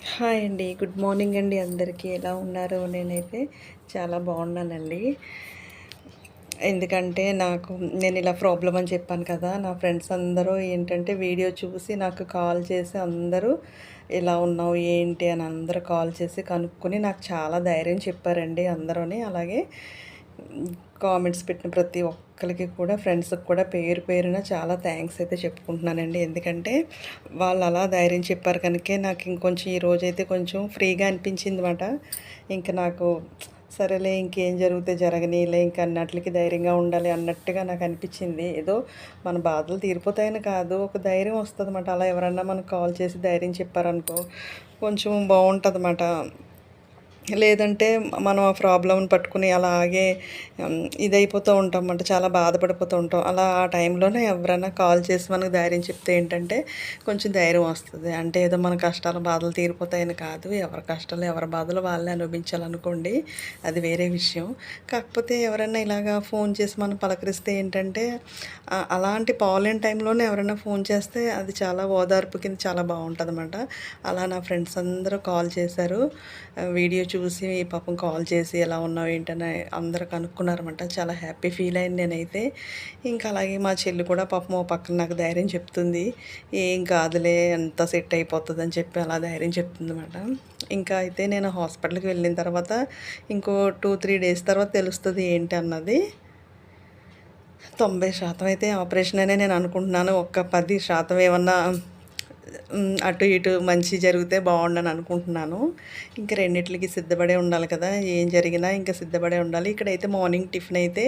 Hi అండి. Good morning అండి అందరికీ. ఎలా ఉన్నారు? నేనైతే చాలా బాగున్నానండి. ఎందుకంటే నాకు నేను ఇలా ప్రాబ్లం అని చెప్పాను కదా నా ఫ్రెండ్స్ అందరూ ఏంటంటే వీడియో చూసి నాకు కాల్ చేసి అందరూ ఎలా ఉన్నావు? ఏంటి? అని అందరూ కాల్ చేసి కనుక్కొని నాకు చాలా ధైర్యం చెప్పారండి అందరూని. అలాగే కామెంట్స్ పెట్టిన ప్రతి ఒక్కరికి కూడా ఫ్రెండ్స్కి కూడా పేరు పేరున చాలా థ్యాంక్స్ అయితే చెప్పుకుంటున్నానండి. ఎందుకంటే వాళ్ళు అలా ధైర్యం చెప్పారు కనుకే నాకు ఇంకొంచెం ఈ రోజైతే కొంచెం ఫ్రీగా అనిపించింది అనమాట ఇంకా నాకు సరేలే ఇంకేం జరిగితే జరగనీలే ఇంకా అన్నట్లకి ధైర్యంగా ఉండాలి అన్నట్టుగా నాకు అనిపించింది. ఏదో మన బాధలు తీరిపోతాయని కాదు ఒక ధైర్యం వస్తుంది అన్నమాట అలా ఎవరన్నా మనకు కాల్ చేసి ధైర్యం చెప్పారనుకో కొంచెం బాగుంటుంది అన్నమాట లేదంటే మనం ఆ ప్రాబ్లమ్ని పట్టుకుని అలాగే ఇదైపోతూ ఉంటాం అంటే చాలా బాధపడిపోతూ ఉంటాం. అలా ఆ టైంలోనే ఎవరైనా కాల్ చేసి మనకు ధైర్యం చెప్తే ఏంటంటే కొంచెం ధైర్యం వస్తుంది. అంటే ఏదో మన కష్టాలు బాధలు తీరిపోతాయని కాదు. ఎవరి కష్టాలు ఎవరి బాధలు వాళ్ళే అనుభవించాలనుకోండి అది వేరే విషయం. కాకపోతే ఎవరైనా ఇలాగా ఫోన్ చేసి మనం పలకరిస్తే ఏంటంటే అలాంటి పావులేని టైంలోనే ఎవరైనా ఫోన్ చేస్తే అది చాలా ఓదార్పు కింద చాలా బాగుంటుంది అన్నమాట అలా నా ఫ్రెండ్స్ అందరూ కాల్ చేశారు. వీడియో చూసి పాపం కాల్ చేసి ఎలా ఉన్నావు ఏంటని అందరూ కనుక్కున్నారన్నమాట. చాలా హ్యాపీ ఫీల్ అయింది నేనైతే. ఇంకా అలాగే మా చెల్లి కూడా పాపం ఓ పక్కన నాకు ధైర్యం చెప్తుంది. ఏం కాదులే ఎంత సెట్ అయిపోతుంది అని చెప్పి అలా ధైర్యం చెప్తుంది అనమాట ఇంకా అయితే నేను హాస్పిటల్కి వెళ్ళిన తర్వాత ఇంకో టూ త్రీ డేస్ తర్వాత తెలుస్తుంది ఏంటి అన్నది. తొంభై శాతం అయితే ఆపరేషన్ అనే నేను అనుకుంటున్నాను. ఒక్క పది శాతం ఏమన్నా అటు ఇటు మంచి జరిగితే బాగుండని అనుకుంటున్నాను. ఇంకా రెండిట్లకి సిద్ధపడే ఉండాలి కదా ఏం జరిగినా ఇంకా సిద్ధపడే ఉండాలి. ఇక్కడైతే మార్నింగ్ టిఫిన్ అయితే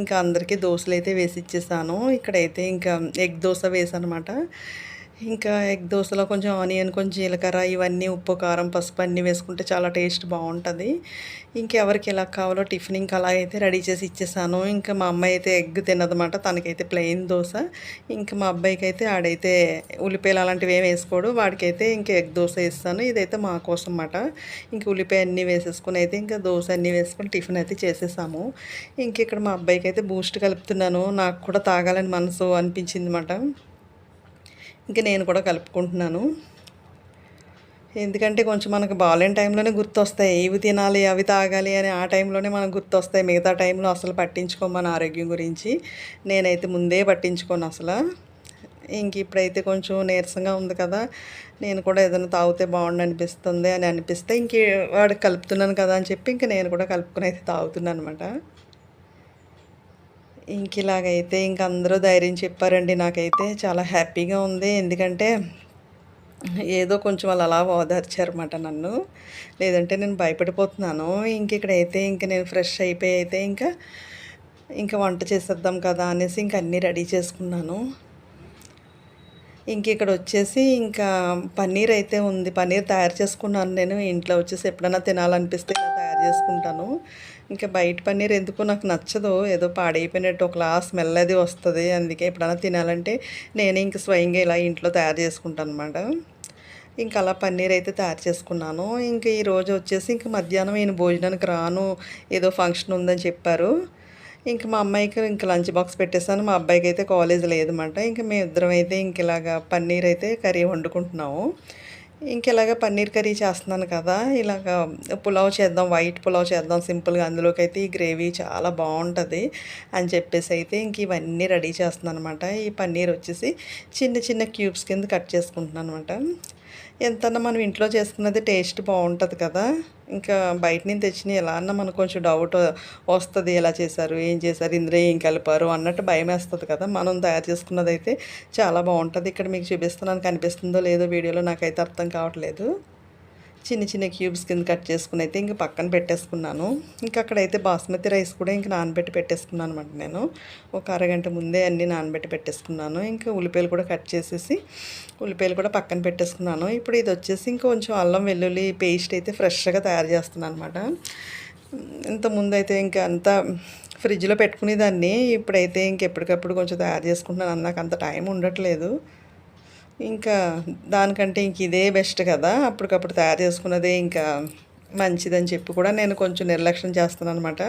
ఇంకా అందరికీ దోశలు అయితే వేసి ఇచ్చేసాను. ఇక్కడైతే ఇంకా ఎగ్ దోశ వేసాను అనమాట ఇంకా ఎగ్ దోశలో కొంచెం ఆనియన్ కొంచెం జీలకర్ర ఇవన్నీ ఉప్పు కారం పసుపు అన్నీ వేసుకుంటే చాలా టేస్ట్ బాగుంటుంది. ఇంకెవరికి ఎలా కావాలో టిఫిన్ ఇంకా అలా అయితే రెడీ చేసి ఇచ్చేసాను. ఇంకా మా అమ్మాయి అయితే ఎగ్ తినదన్నమాట తనకైతే ప్లెయిన్ దోశ. ఇంకా మా అబ్బాయికి అయితే ఆడైతే ఉల్లిపాయలు అలాంటివి ఏమి వేసుకోడు వాడికైతే ఇంకా ఎగ్ దోశ వేస్తాను. ఇదైతే మా కోసం అన్నమాట ఇంక ఉల్లిపాయ అన్నీ వేసేసుకుని అయితే ఇంకా దోశ అన్నీ వేసుకొని టిఫిన్ అయితే చేసేసాము. ఇంక ఇక్కడ మా అబ్బాయికి అయితే బూస్ట్ కలుపుతున్నాను నాకు కూడా తాగాలని మనసు అనిపించింది అన్నమాట ఇంక నేను కూడా కలుపుకుంటున్నాను. ఎందుకంటే కొంచెం మనకు బాగాలేని టైంలోనే గుర్తొస్తాయి. ఇవి తినాలి అవి తాగాలి అని ఆ టైంలోనే మనకు గుర్తొస్తాయి. మిగతా టైంలో అసలు పట్టించుకోమని ఆరోగ్యం గురించి. నేనైతే ముందే పట్టించుకోను అసలు. ఇంక ఇప్పుడైతే కొంచెం నీరసంగా ఉంది కదా. నేను కూడా ఏదైనా తాగితే బాగుండు అనిపిస్తుంది అని అనిపిస్తే ఇంక వాడికి కలుపుతున్నాను కదా అని చెప్పి ఇంక నేను కూడా కలుపుకుని అయితే తాగుతున్నాను అనమాట ఇంక ఇలాగైతే ఇంక అందరూ ధైర్యం చెప్పారండి. నాకైతే చాలా హ్యాపీగా ఉంది. ఎందుకంటే ఏదో కొంచెం వాళ్ళు అలా ఓదార్చారన్నమాట నన్ను. లేదంటే నేను భయపడిపోతున్నాను. ఇంక ఇక్కడైతే ఇంక నేను ఫ్రెష్ అయిపోయి అయితే ఇంకా ఇంకా వంట చేసేద్దాం కదా అనేసి ఇంక అన్నీ రెడీ చేసుకున్నాను. ఇంక ఇక్కడ వచ్చేసి ఇంకా పన్నీర్ అయితే ఉంది. పన్నీర్ తయారు చేసుకున్నాను నేను. ఇంట్లో వచ్చేసి ఎప్పుడైనా తినాలనిపిస్తే ఇలా తయారు చేసుకుంటాను. ఇంకా బయట పన్నీర్ ఎందుకో నాకు నచ్చదు. ఏదో పాడైపోయినట్టు ఒకలా స్మెల్ అది వస్తుంది. అందుకే ఎప్పుడైనా తినాలంటే నేనే ఇంక స్వయంగా ఇలా ఇంట్లో తయారు చేసుకుంటాను అనమాట ఇంకా అలా పన్నీర్ అయితే తయారు చేసుకున్నాను. ఇంకా ఈరోజు వచ్చేసి ఇంక మధ్యాహ్నం నేను భోజనానికి రాను. ఏదో ఫంక్షన్ ఉందని చెప్పారు. ఇంకా మా అమ్మాయికి ఇంక లంచ్ బాక్స్ పెట్టేశాను. మా అబ్బాయికి అయితే కాలేజ్ లేదన్నమాట. ఇంకా మేము ఇద్దరం అయితే ఇంక ఇలాగా పన్నీర్ అయితే కర్రీ వండుకుంటున్నాము. ఇంక ఇలాగ పన్నీర్ కర్రీ చేస్తున్నాను కదా ఇలాగ పులావ్ చేద్దాం వైట్ పులావ్ చేద్దాం సింపుల్గా అందులోకి అయితే ఈ గ్రేవీ చాలా బాగుంటుంది అని చెప్పేసి అయితే ఇంక ఇవన్నీ రెడీ చేస్తున్నాను అనమాట ఈ పన్నీర్ వచ్చేసి చిన్న చిన్న క్యూబ్స్ కింద కట్ చేసుకుంటున్నాను అనమాట ఎంతన్నా మనం ఇంట్లో చేసుకున్నది టేస్ట్ బాగుంటుంది కదా. ఇంకా బయట నుంచి తెచ్చిన ఎలా అన్నా మనకు కొంచెం డౌట్ వస్తుంది ఎలా చేశారు ఏం చేశారు ఇందులో ఏం కలిపారు అన్నట్టు భయం వేస్తుంది కదా. మనం తయారు చేసుకున్నది అయితే చాలా బాగుంటుంది. ఇక్కడ మీకు చూపిస్తున్నాను కనిపిస్తుందో లేదో వీడియోలో నాకైతే అర్థం కావట్లేదు. చిన్న చిన్న క్యూబ్స్ కింద కట్ చేసుకుని అయితే ఇంక పక్కన పెట్టేసుకున్నాను. ఇంకా అక్కడైతే బాస్మతి రైస్ కూడా ఇంక నానబెట్టి పెట్టేసుకున్నాను అనమాట నేను. ఒక అరగంట ముందే అన్నీ నానబెట్టి పెట్టేసుకున్నాను. ఇంకా ఉల్లిపాయలు కూడా కట్ చేసేసి ఉల్లిపాయలు కూడా పక్కన పెట్టేసుకున్నాను. ఇప్పుడు ఇది వచ్చేసి ఇంకొంచెం అల్లం వెల్లుల్లి పేస్ట్ అయితే ఫ్రెష్గా తయారు చేస్తున్నాను అనమాట ఇంతకుముందు అయితే ఇంకా అంతా ఫ్రిడ్జ్లో పెట్టుకునేదాన్ని. ఇప్పుడైతే ఇంకెప్పటికప్పుడు కొంచెం తయారు చేసుకుంటున్నాను నాకు అంత టైం ఉండట్లేదు. ఇంకా దానికంటే ఇంక ఇదే బెస్ట్ కదా. అప్పటికప్పుడు తయారు చేసుకున్నదే ఇంకా మంచిదని చెప్పి కూడా నేను కొంచెం నిర్లక్ష్యం చేస్తున్నాను అనమాట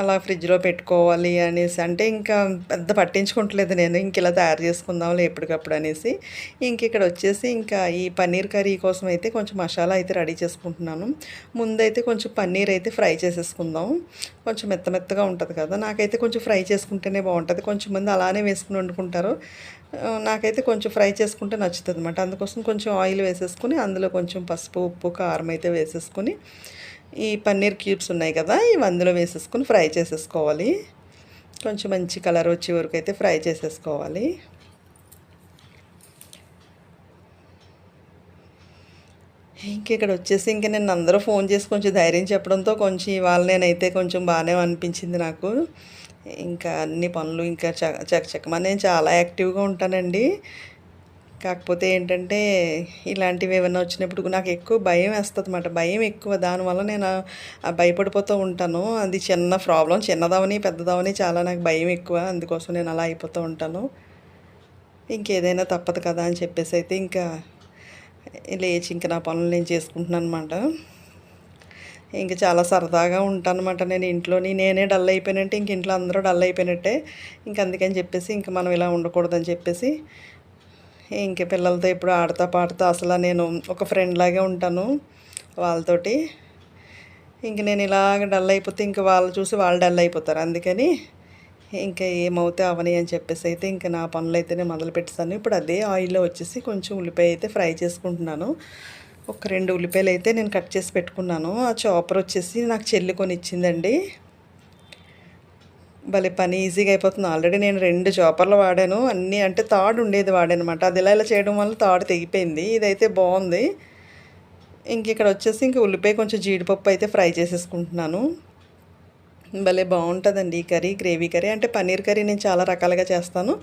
అలా ఫ్రిడ్జ్లో పెట్టుకోవాలి అనేసి అంటే ఇంకా పెద్ద పట్టించుకుంటలేదు నేను. ఇంక ఇలా తయారు చేసుకుందాంలే ఎప్పటికప్పుడు అనేసి. ఇంక ఇక్కడ వచ్చేసి ఇంకా ఈ పన్నీర్ కర్రీ కోసం అయితే కొంచెం మసాలా అయితే రెడీ చేసుకుంటున్నాను. ముందైతే కొంచెం పన్నీర్ అయితే ఫ్రై చేసేసుకుందాం. కొంచెం మెత్త మెత్తగా ఉంటుంది కదా నాకైతే కొంచెం ఫ్రై చేసుకుంటేనే బాగుంటుంది. కొంచెం మంది అలానే వేసుకుని వండుకుంటారు. నాకైతే కొంచెం ఫ్రై చేసుకుంటే నచ్చుతుంది అనమాట అందుకోసం కొంచెం ఆయిల్ వేసేసుకుని అందులో కొంచెం పసుపు ఉప్పు కారం అయితే వేసేసుకుని ఈ పన్నీర్ క్యూబ్స్ ఉన్నాయి కదా ఇవి అందులో వేసేసుకుని ఫ్రై చేసేసుకోవాలి. కొంచెం మంచి కలర్ వచ్చే వరకు అయితే ఫ్రై చేసేసుకోవాలి. ఇంక ఇక్కడ వచ్చేసి ఇంక నేను అందరూ ఫోన్ చేసి కొంచెం ధైర్యం చెప్పడంతో కొంచెం ఇవాళ నేనైతే కొంచెం బాగానే అనిపించింది నాకు. ఇంకా అన్ని పనులు ఇంకా చక చక చకమని నేను చాలా యాక్టివ్గా ఉంటానండి. కాకపోతే ఏంటంటే ఇలాంటివి ఏమైనా వచ్చినప్పుడు నాకు ఎక్కువ భయం వేస్తుంది అన్నమాట భయం ఎక్కువ. దానివల్ల నేను భయపడిపోతూ ఉంటాను. అది చిన్న ప్రాబ్లం చిన్నదవని పెద్దదవని చాలా నాకు భయం ఎక్కువ. అందుకోసం నేను అలా అయిపోతూ ఉంటాను. ఇంకేదైనా తప్పదు కదా అని చెప్పేసి అయితే ఇంకా లేచి ఇంకా నా పనులు నేను చేసుకుంటున్నాను అనమాట ఇంకా చాలా సరదాగా ఉంటానమాట నేను ఇంట్లోని. నేనే డల్ అయిపోయినట్టే ఇంక ఇంట్లో అందరూ డల్ అయిపోయినట్టే. ఇంక అందుకని చెప్పేసి ఇంక మనం ఇలా ఉండకూడదని చెప్పేసి ఇంక పిల్లలతో ఇప్పుడు ఆడతా పాడుతా అసలు నేను ఒక ఫ్రెండ్ లాగే ఉంటాను వాళ్ళతోటి. ఇంక నేను ఇలాగ డల్ అయిపోతే ఇంక వాళ్ళు చూసి వాళ్ళు డల్ అయిపోతారు. అందుకని ఇంకా ఏమవుతే అవని అని చెప్పేసి అయితే ఇంకా నా పనులు అయితేనే మొదలు పెట్టేస్తాను ఇప్పుడు అదే ఆయిల్లో వచ్చేసి కొంచెం ఉల్లిపాయ అయితే ఫ్రై చేసుకుంటున్నాను. ఒక రెండు ఉల్లిపాయలు అయితే నేను కట్ చేసి పెట్టుకున్నాను. ఆ చాపర్ వచ్చేసి నాకు చెల్లి కొని ఇచ్చిందండి భలే పని ఈజీగా అయిపోతుంది. ఆల్రెడీ నేను రెండు చాపర్లు వాడాను. అన్నీ అంటే తాడు ఉండేది వాడానమాట. అది ఇలా ఇలా చేయడం వల్ల తాడు తెగిపోయింది. ఇదైతే బాగుంది. ఇంక ఇక్కడ వచ్చేసి ఇంక ఉల్లిపాయ కొంచెం జీడిపప్పు అయితే ఫ్రై చేసేసుకుంటున్నాను. భలే బాగుంటుందండి ఈ కర్రీ గ్రేవీ కర్రీ. అంటే పన్నీర్ కర్రీ నేను చాలా రకాలుగా చేస్తాను.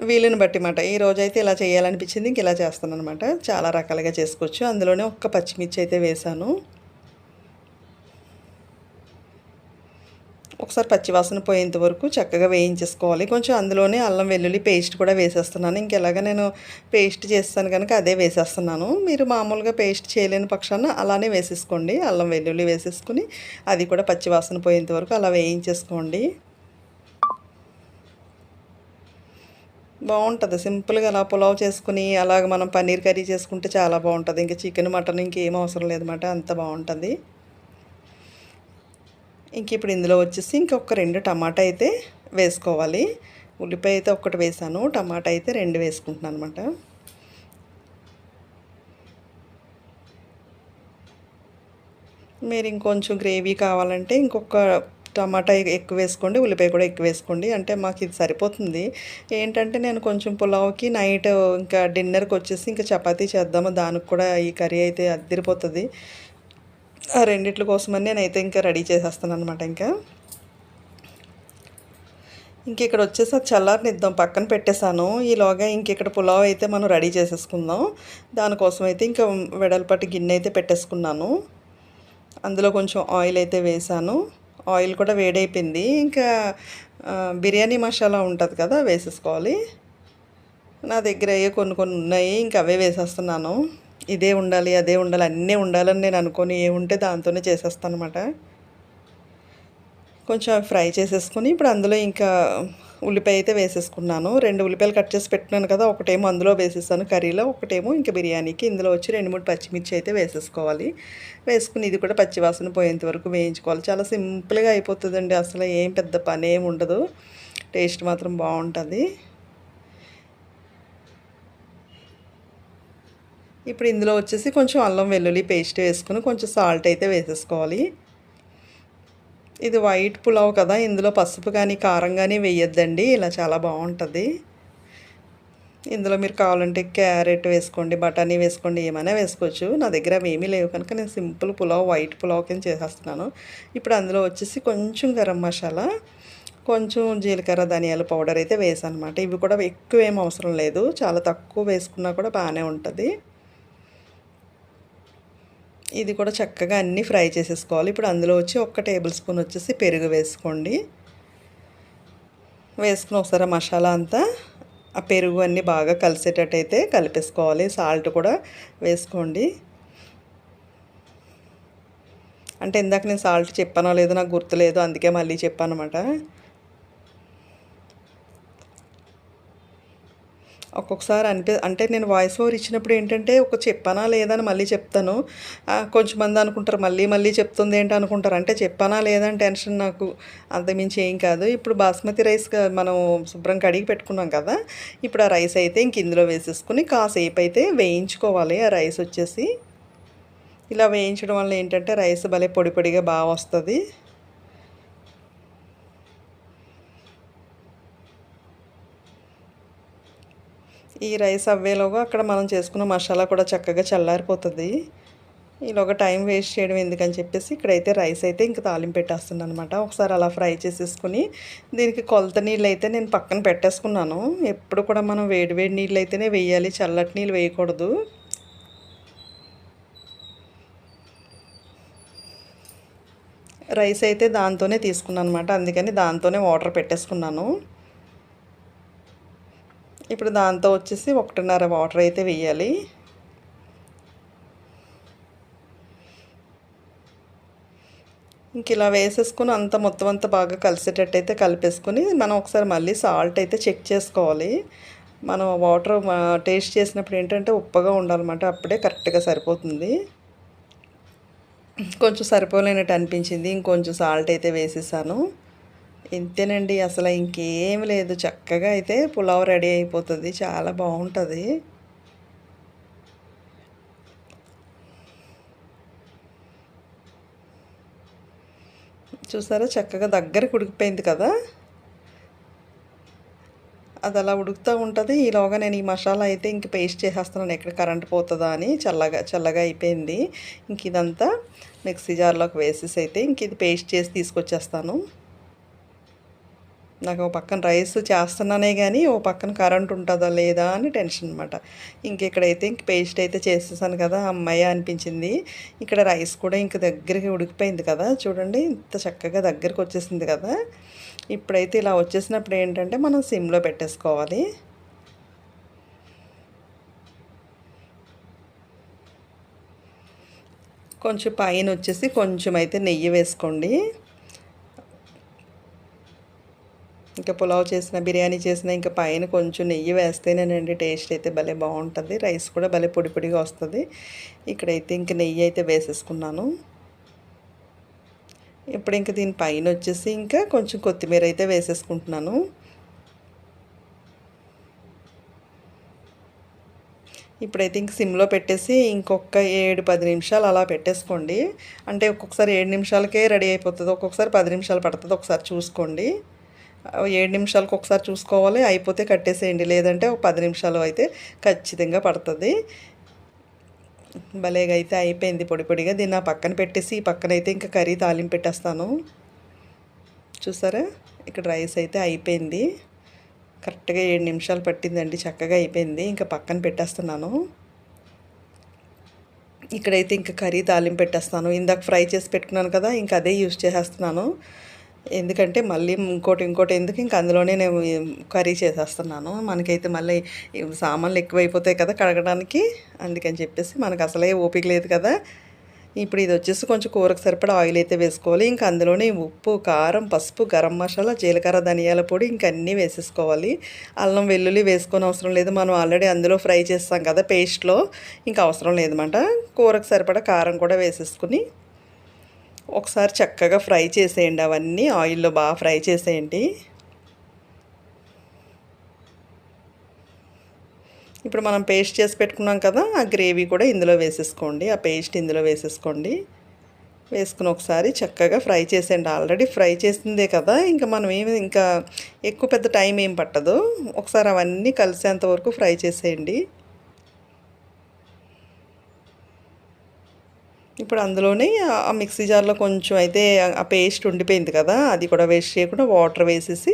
వీలుని బట్టి మాట. ఈ రోజు అయితే ఇలా చేయాలనిపించింది. ఇంక ఇలా చేస్తాను అనమాట చాలా రకాలుగా చేసుకోవచ్చు. అందులోనే ఒక్క పచ్చిమిర్చి అయితే వేసాను. ఒకసారి పచ్చివాసన పోయేంత వరకు చక్కగా వేయించేసుకోవాలి. కొంచెం అందులోనే అల్లం వెల్లుల్లి పేస్ట్ కూడా వేసేస్తున్నాను. ఇంకెలాగ నేను పేస్ట్ చేస్తాను కనుక అదే వేసేస్తున్నాను. మీరు మామూలుగా పేస్ట్ చేయలేని పక్షాన అలానే వేసేసుకోండి. అల్లం వెల్లుల్లి వేసేసుకుని అది కూడా పచ్చివాసన పోయేంత వరకు అలా వేయించేసుకోండి. బాగుంటుంది. సింపుల్గా అలా పులావ్ చేసుకుని అలాగ మనం పన్నీర్ కర్రీ చేసుకుంటే చాలా బాగుంటుంది. ఇంకా చికెన్ మటన్ ఇంకేం అవసరం లేదన్నమాట. అంత బాగుంటుంది. ఇంక ఇప్పుడు ఇందులో వచ్చేసి ఇంకొక రెండు టమాటా అయితే వేసుకోవాలి. ఉల్లిపాయ అయితే ఒకటి వేసాను. టమాటా అయితే రెండు వేసుకుంటున్నాను అనమాట మీరు ఇంకొంచెం గ్రేవీ కావాలంటే ఇంకొక టమాటా ఎక్కువ వేసుకోండి ఉల్లిపాయ కూడా ఎక్కువ వేసుకోండి. అంటే మాకు ఇది సరిపోతుంది. ఏంటంటే నేను కొంచెం పులావ్కి నైట్ ఇంకా డిన్నర్కి వచ్చేసి ఇంకా చపాతీ చేద్దాము. దానికి కూడా ఈ కర్రీ అయితే అద్దరిపోతుంది ఆ రెండిట్ల కోసమని నేనైతే ఇంకా రెడీ చేసేస్తాను అనమాట ఇంకా. ఇంక ఇక్కడ వచ్చేసి అది చల్లారనిద్దాం పక్కన పెట్టేశాను. ఈలోగా ఇంక ఇక్కడ పులావ్ అయితే మనం రెడీ చేసేసుకుందాం. దానికోసం అయితే ఇంకా వెడల్పాటి గిన్నె అయితే పెట్టేసుకున్నాను. అందులో కొంచెం ఆయిల్ అయితే వేసాను ఆయిల్ కూడా వేడైపోయింది. ఇంకా బిర్యానీ మసాలా ఉంటుంది కదా వేసేసుకోవాలి. నా దగ్గర అయ్యే కొన్ని కొన్ని ఉన్నాయి ఇంకా అవే వేసేస్తున్నాను. ఇదే ఉండాలి అదే ఉండాలి అన్నీ ఉండాలని నేను అనుకొని ఏముంటే దాంతోనే చేసేస్తాను అనమాట కొంచెం ఫ్రై చేసేసుకుని ఇప్పుడు అందులో ఇంకా ఉల్లిపాయ అయితే వేసేసుకున్నాను. రెండు ఉల్లిపాయలు కట్ చేసి పెట్టినాను కదా ఒకటేమో అందులో వేసేసాను కర్రీలో ఒకటేమో ఇంకా బిర్యానీకి. ఇందులో వచ్చి రెండు మూడు పచ్చిమిర్చి అయితే వేసేసుకోవాలి. వేసుకుని ఇది కూడా పచ్చివాసన పోయేంత వరకు వేయించుకోవాలి. చాలా సింపుల్గా అయిపోతుందండి అసలు ఏం పెద్ద పని ఏమి ఉండదు. టేస్ట్ మాత్రం బాగుంటుంది. ఇప్పుడు ఇందులో వచ్చేసి కొంచెం అల్లం వెల్లుల్లి పేస్ట్ వేసుకుని కొంచెం సాల్ట్ అయితే వేసేసుకోవాలి. ఇది వైట్ పులావ్ కదా ఇందులో పసుపు కానీ కారం కానీ వేయొద్దండి ఇలా చాలా బాగుంటుంది. ఇందులో మీరు కావాలంటే క్యారెట్ వేసుకోండి బఠానీ వేసుకోండి ఏమైనా వేసుకోవచ్చు. నా దగ్గర ఏమీ లేవు కనుక నేను సింపుల్ పులావ్ వైట్ పులావ్ కింద చేసేస్తున్నాను. ఇప్పుడు అందులో వచ్చేసి కొంచెం గరం మసాలా కొంచెం జీలకర్ర ధనియాల పౌడర్ అయితే వేసాను అనమాట ఇవి కూడా ఎక్కువ ఏం అవసరం లేదు చాలా తక్కువ వేసుకున్నా కూడా బాగానే ఉంటుంది. ఇది కూడా చక్కగా అన్నీ ఫ్రై చేసేసుకోవాలి. ఇప్పుడు అందులో వచ్చి ఒక్క టేబుల్ స్పూన్ వచ్చేసి పెరుగు వేసుకోండి. వేసుకుని ఒకసారి ఆ మసాలా అంతా ఆ పెరుగు అన్నీ బాగా కలిసేటట్టయితే కలిపేసుకోవాలి. సాల్ట్ కూడా వేసుకోండి. అంటే ఇందాక నేను సాల్ట్ చెప్పానో లేదో నాకు గుర్తులేదు అందుకే మళ్ళీ చెప్పాను అనమాట ఒక్కొక్కసారి అనిపి అంటే నేను వాయిస్ ఓవర్ ఇచ్చినప్పుడు ఏంటంటే ఒక చెప్పానా లేదని మళ్ళీ చెప్తాను. కొంచెం మంది అనుకుంటారు మళ్ళీ మళ్ళీ చెప్తుంది ఏంటి అనుకుంటారు. అంటే చెప్పానా లేదా అని టెన్షన్ నాకు అంతమించి ఏం కాదు. ఇప్పుడు బాస్మతి రైస్ మనం శుభ్రం కడిగి పెట్టుకున్నాం కదా ఇప్పుడు ఆ రైస్ అయితే ఇంక ఇందులో వేసేసుకుని కాసేపు అయితే వేయించుకోవాలి. ఆ రైస్ వచ్చేసి ఇలా వేయించడం వల్ల ఏంటంటే రైస్ భలే పొడి పొడిగా బాగా వస్తుంది. ఈ రైస్ అవ్వేలోగా అక్కడ మనం చేసుకున్న మసాలా కూడా చక్కగా చల్లారిపోతుంది. ఈలోగా టైం వేస్ట్ చేయడం ఎందుకని చెప్పేసి ఇక్కడైతే రైస్ అయితే ఇంకా తాలింపు పెట్టేస్తున్నాను అనమాట ఒకసారి అలా ఫ్రై చేసేసుకుని దీనికి కొలత నీళ్ళు అయితే నేను పక్కన పెట్టేసుకున్నాను. ఎప్పుడు కూడా మనం వేడి వేడి నీళ్ళు అయితేనే వేయాలి చల్లటి నీళ్ళు వేయకూడదు. రైస్ అయితే దాంతోనే తీసుకున్నాను అనమాట అందుకని దాంతోనే వాటర్ పెట్టేసుకున్నాను. ఇప్పుడు దాంతో వచ్చేసి ఒకటిన్నర వాటర్ అయితే వేయాలి. ఇంక ఇలా వేసేసుకుని అంత మొత్తం అంతా బాగా కలిసేటట్టు అయితే కలిపేసుకుని మనం ఒకసారి మళ్ళీ సాల్ట్ అయితే చెక్ చేసుకోవాలి. మనం వాటర్ టేస్ట్ చేసినప్పుడు ఏంటంటే ఉప్పగా ఉండాలన్నమాట అప్పుడే కరెక్ట్గా సరిపోతుంది. కొంచెం సరిపోలేనట్టు అనిపించింది ఇంకొంచెం సాల్ట్ అయితే వేసేసాను. ఇంతేనండి అసలు ఇంకేం లేదు. చక్కగా అయితే పులావ్ రెడీ అయిపోతుంది. చాలా బాగుంటుంది. చూసారా? చక్కగా దగ్గరికి ఉడికిపోయింది కదా? అది అలా ఉడుకుతూ ఉంటుంది. ఈలోగా నేను ఈ మసాలా అయితే ఇంక పేస్ట్ చేసేస్తున్నాను. ఎక్కడ కరెంట్ పోతుందా అని చల్లగా చల్లగా అయిపోయింది. ఇంక ఇదంతా మిక్సీ జార్లోకి వేసేసి అయితే ఇంక ఇది పేస్ట్ చేసి తీసుకొచ్చేస్తాను. నాకు ఓ పక్కన రైస్ చేస్తున్నానే కానీ ఓ పక్కన కరెంట్ ఉంటుందా లేదా అని టెన్షన్ అనమాట ఇంకెక్కడైతే ఇంక పేస్ట్ అయితే చేసేసాను కదా అమ్మాయి అనిపించింది. ఇక్కడ రైస్ కూడా ఇంక దగ్గరికి ఉడికిపోయింది కదా. చూడండి ఇంత చక్కగా దగ్గరికి వచ్చేసింది కదా. ఇప్పుడైతే ఇలా వచ్చేసినప్పుడు ఏంటంటే మనం సిమ్లో పెట్టేసుకోవాలి. కొంచెం పైన వచ్చేసి కొంచెం అయితే నెయ్యి వేసుకోండి. ఇంకా పులావ్ చేసిన బిర్యానీ చేసిన ఇంకా పైన కొంచెం నెయ్యి వేస్తేనేనండి టేస్ట్ అయితే భలే బాగుంటుంది. రైస్ కూడా భలే పొడి పొడిగా వస్తుంది. ఇక్కడైతే ఇంక నెయ్యి అయితే వేసేసుకున్నాను. ఇప్పుడు ఇంకా దీని పైన వచ్చేసి ఇంకా కొంచెం కొత్తిమీర అయితే వేసేసుకుంటున్నాను. ఇప్పుడైతే ఇంక సిమ్లో పెట్టేసి ఇంకొక ఏడు పది నిమిషాలు అలా పెట్టేసుకోండి. అంటే ఒక్కొక్కసారి ఏడు నిమిషాలకే రెడీ అయిపోతుంది ఒక్కొక్కసారి పది నిమిషాలు పడుతుంది ఒకసారి చూసుకోండి. ఏడు నిమిషాలకు ఒకసారి చూసుకోవాలి అయిపోతే కట్టేసేయండి. లేదంటే ఒక పది నిమిషాలు అయితే ఖచ్చితంగా పడుతుంది. భలేగా అయితే అయిపోయింది పొడి పొడిగా. దీన్ని పక్కన పెట్టేసి ఈ పక్కన అయితే ఇంకా కర్రీ తాలింపు పెట్టేస్తాను. చూసారా? ఇక్కడ రైస్ అయితే అయిపోయింది. కరెక్ట్గా ఏడు నిమిషాలు పట్టిందండి. చక్కగా అయిపోయింది. ఇంకా పక్కన పెట్టేస్తున్నాను. ఇక్కడైతే ఇంకా కర్రీ తాలింపు పెట్టేస్తాను. ఇందాక ఫ్రై చేసి పెట్టుకున్నాను కదా ఇంకా అదే యూజ్ చేసేస్తున్నాను. ఎందుకంటే మళ్ళీ ఇంకోటి ఇంకోటి ఎందుకు ఇంకా అందులోనే నేను కర్రీ చేసేస్తున్నాను. మనకైతే మళ్ళీ సామాన్లు ఎక్కువైపోతాయి కదా కడగడానికి. అందుకని చెప్పేసి మనకు అసలే ఓపిక లేదు కదా. ఇప్పుడు ఇది వచ్చేసి కొంచెం కూరకు సరిపడా ఆయిల్ అయితే వేసుకోవాలి. ఇంకా అందులోనే ఉప్పు కారం పసుపు గరం మసాలా జీలకర్ర ధనియాల పొడి ఇంకా అన్నీ వేసేసుకోవాలి. అల్లం వెల్లుల్లి వేసుకొని అవసరం లేదు. మనం ఆల్రెడీ అందులో ఫ్రై చేస్తాం కదా పేస్ట్లో. ఇంకా అవసరం లేదన్నమాట. కూరకు సరిపడా కారం కూడా వేసేసుకుని ఒకసారి చక్కగా ఫ్రై చేసేయండి. అవన్నీ ఆయిల్లో బాగా ఫ్రై చేసేయండి. ఇప్పుడు మనం పేస్ట్ చేసి పెట్టుకున్నాం కదా ఆ గ్రేవీ కూడా ఇందులో వేసేసుకోండి. ఆ పేస్ట్ ఇందులో వేసేసుకోండి. వేసుకుని ఒకసారి చక్కగా ఫ్రై చేసేయండి. ఆల్రెడీ ఫ్రై చేసిందే కదా ఇంకా మనం ఏమి ఇంకా ఎక్కువ పెద్ద టైం ఏం పట్టదు. ఒకసారి అవన్నీ కలిసేంత వరకు ఫ్రై చేసేయండి. ఇప్పుడు అందులోనే ఆ మిక్సీ జార్లో కొంచెం అయితే ఆ పేస్ట్ ఉండిపోయింది కదా అది కూడా వేస్ట్ చేయకుండా వాటర్ వేసేసి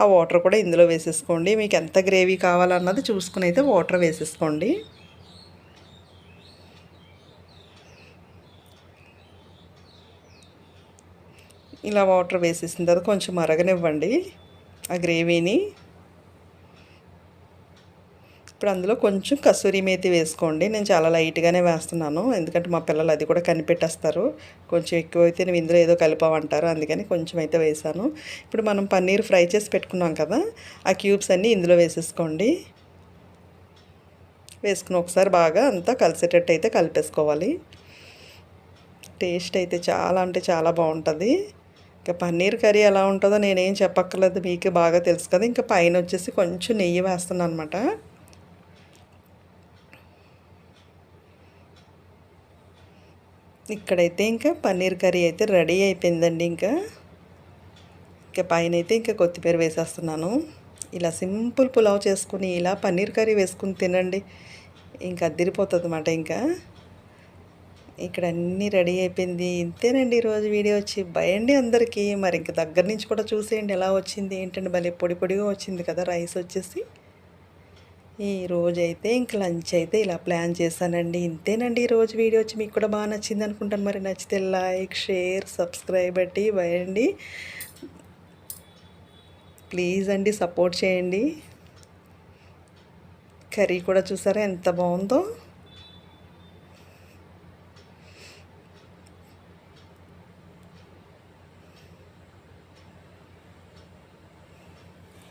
ఆ వాటర్ కూడా ఇందులో వేసేసుకోండి. మీకు ఎంత గ్రేవీ కావాలన్నది చూసుకుని అయితే వాటర్ వేసేసుకోండి. ఇలా వాటర్ వేసేసిన తర్వాత కొంచెం మరగనివ్వండి ఆ గ్రేవీని. ఇప్పుడు అందులో కొంచెం కసూరి మేతి వేసుకోండి. నేను చాలా లైట్గానే వేస్తున్నాను. ఎందుకంటే మా పిల్లలు అది కూడా కనిపెట్టేస్తారు. కొంచెం ఎక్కువ అయితే నువ్వు ఇందులో ఏదో కలిపావంటారు. అందుకని కొంచెం అయితే వేసాను. ఇప్పుడు మనం పన్నీర్ ఫ్రై చేసి పెట్టుకున్నాం కదా ఆ క్యూబ్స్ అన్నీ ఇందులో వేసేసుకోండి. వేసుకుని ఒకసారి బాగా అంతా కలిసేటట్టు అయితే కలిపేసుకోవాలి. టేస్ట్ అయితే చాలా అంటే చాలా బాగుంటుంది. ఇంకా పన్నీర్ కర్రీ ఎలా ఉంటుందో నేనేం చెప్పక్కర్లేదు. మీకే బాగా తెలుసు కదా. ఇంకా పైన వచ్చేసి కొంచెం నెయ్యి వేస్తున్నాను అనమాట ఇక్కడైతే ఇంకా పన్నీర్ కర్రీ అయితే రెడీ అయిపోయిందండి ఇంకా. ఇంకా పైన అయితే ఇంకా కొత్తిమీర వేసేస్తున్నాను. ఇలా సింపుల్ పులావ్ చేసుకుని ఇలా పన్నీర్ కర్రీ వేసుకుని తినండి. ఇంకా అద్దరిపోతుంది అన్నమాట ఇంకా. ఇక్కడ అన్నీ రెడీ అయిపోయింది. ఇంతేనండి ఈరోజు వీడియో వచ్చి. భయండి అందరికీ. మరి ఇంక దగ్గర నుంచి కూడా చూసేయండి ఎలా వచ్చింది ఏంటంటే భలే పొడి పొడిగా వచ్చింది కదా రైస్ వచ్చేసి. ఈ రోజు అయితే ఇంక లంచ్ అయితే ఇలా ప్లాన్ చేశానండి. ఇంతేనండి ఈ రోజు వీడియో వచ్చి మీకు కూడా బాగా నచ్చింది అనుకుంటాను. మరి నచ్చితే లైక్ షేర్ సబ్స్క్రైబ్ అట్టి వేయండి ప్లీజ్ అండి సపోర్ట్ చేయండి. కర్రీ కూడా చూసారా ఎంత బాగుందో.